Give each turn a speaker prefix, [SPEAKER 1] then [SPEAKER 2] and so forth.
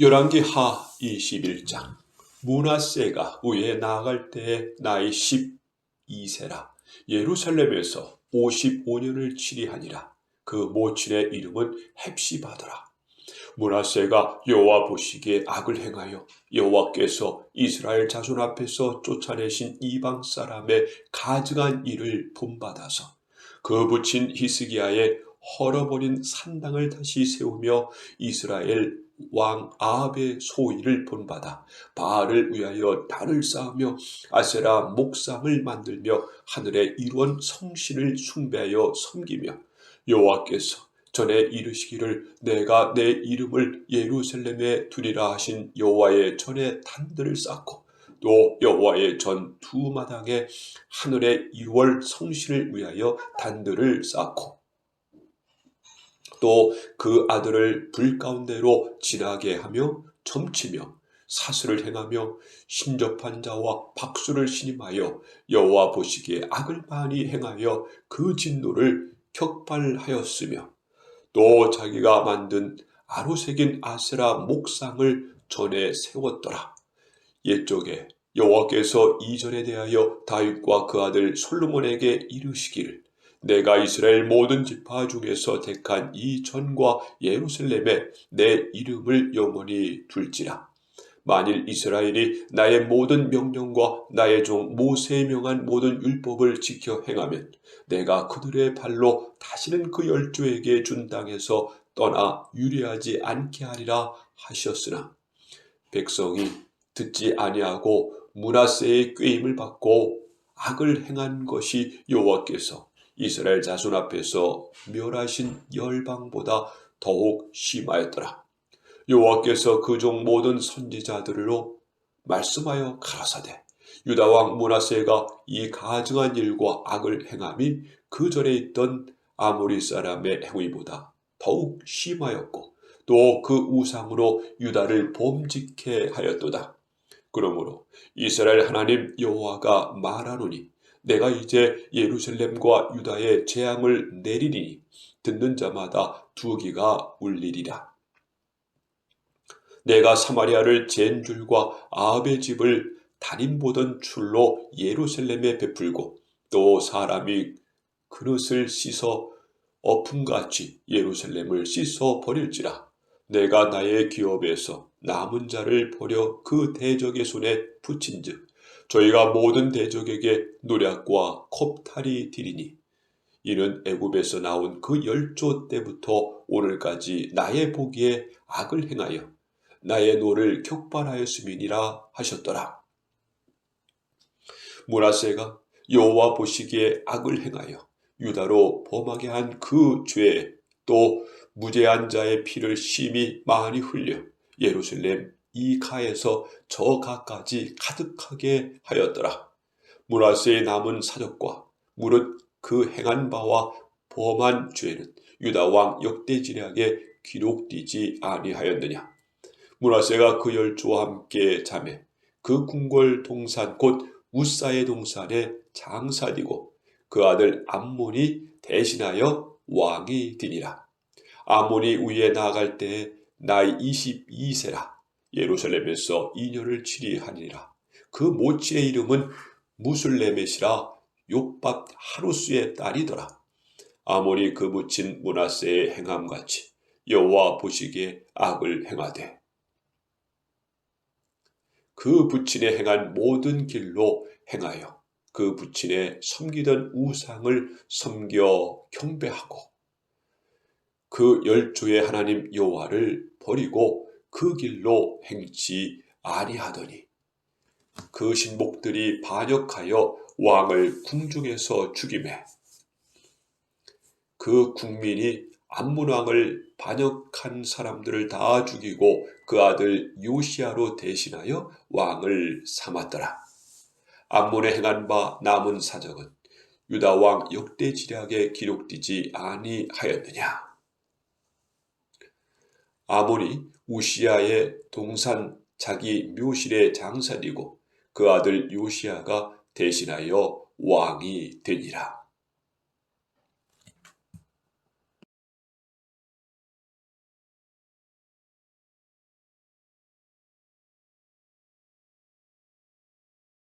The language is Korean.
[SPEAKER 1] 열왕기 하 21장. 문하세가 위에 나아갈 때에 나이 12세라. 예루살렘에서 55년을 치리하니라. 그 모친의 이름은 헵시바더라. 문하세가 여호와 보시기에 악을 행하여 여호와께서 이스라엘 자손 앞에서 쫓아내신 이방 사람의 가증한 일을 본받아서 그 붙인 히스기야의 헐어버린 산당을 다시 세우며 이스라엘 왕 아합의 소위를 본받아 바알을 위하여 단을 쌓으며 아세라 목상을 만들며 하늘의 일원 성신을 숭배하여 섬기며 여호와께서 전에 이르시기를 내가 내 이름을 예루살렘에 두리라 하신 여호와의 전에 단들을 쌓고 또 여호와의 전 두 마당에 하늘의 일월 성신을 위하여 단들을 쌓고 또 그 아들을 불 가운데로 지나게 하며 점치며 사슬을 행하며 신접한 자와 박수를 신임하여 여호와 보시기에 악을 많이 행하여 그 진노를 격발하였으며 또 자기가 만든 아로새긴 아세라 목상을 전에 세웠더라. 옛적에 여호와께서 이전에 대하여 다윗과 그 아들 솔로몬에게 이르시기를 내가 이스라엘 모든 지파 중에서 택한 이 전과 예루살렘에 내 이름을 영원히 둘지라. 만일 이스라엘이 나의 모든 명령과 나의 종 모세의 명한 모든 율법을 지켜 행하면 내가 그들의 발로 다시는 그 열조에게 준 땅에서 떠나 유리하지 않게 하리라 하셨으나 백성이 듣지 아니하고 문하세의 꾀임을 받고 악을 행한 것이 여호와께서 이스라엘 자손 앞에서 멸하신 열방보다 더욱 심하였더라. 여호와께서 그 종 모든 선지자들로 말씀하여 가라사대 유다 왕 문하세가 이 가증한 일과 악을 행함이 그 전에 있던 아모리 사람의 행위보다 더욱 심하였고 또 그 우상으로 유다를 범직해 하였도다. 그러므로 이스라엘 하나님 여호와가 말하노니 내가 이제 예루살렘과 유다의 재앙을 내리리니 듣는 자마다 두기가 울리리라. 내가 사마리아를 잰 줄과 아합의 집을 단임 보던 출로 예루살렘에 베풀고 또 사람이 그릇을 씻어 어품같이 예루살렘을 씻어 버릴지라. 내가 나의 기업에서 남은 자를 버려 그 대적의 손에 붙인즉 저희가 모든 대적에게 노략과 컵탈이 디리니 이는 애굽에서 나온 그 열조 때부터 오늘까지 나의 보기에 악을 행하여 나의 노를 격발하였음이니라 하셨더라. 문하세가 여호와 보시기에 악을 행하여 유다로 범하게 한 그 죄 또 무죄한 자의 피를 심히 많이 흘려 예루살렘 이 가에서 저 가까지 가득하게 하였더라. 문하세의 남은 사적과 무릇 그 행한 바와 범한 죄는 유다 왕 역대지략에 기록되지 아니하였느냐. 문하세가 그 열조와 함께 자매 그 궁궐 동산 곧 우사의 동산에 장사디고 그 아들 암몬이 대신하여 왕이 되니라. 암몬이 위에 나아갈 때에 나이 22세라 예루살렘에서 2년을 치리하니라. 그 모치의 이름은 무슬레멧이라 욕밥 하루스의 딸이더라. 아모리 그 묻힌 문하세의 행함같이 여호와 보시기에 악을 행하되 그 부친의 행한 모든 길로 행하여 그 부친의 섬기던 우상을 섬겨 경배하고 그 열조의 하나님 여호와를 버리고 그 길로 행치 아니하더니 그 신복들이 반역하여 왕을 궁중에서 죽임해 그 국민이 암문왕을 반역한 사람들을 다 죽이고 그 아들 요시아로 대신하여 왕을 삼았더라. 암문에 행한 바 남은 사적은 유다 왕 역대 지략에 기록되지 아니하였느냐. 아몬이 우시아의 동산 자기 묘실에 장사되고 그 아들 요시아가 대신하여 왕이 되니라.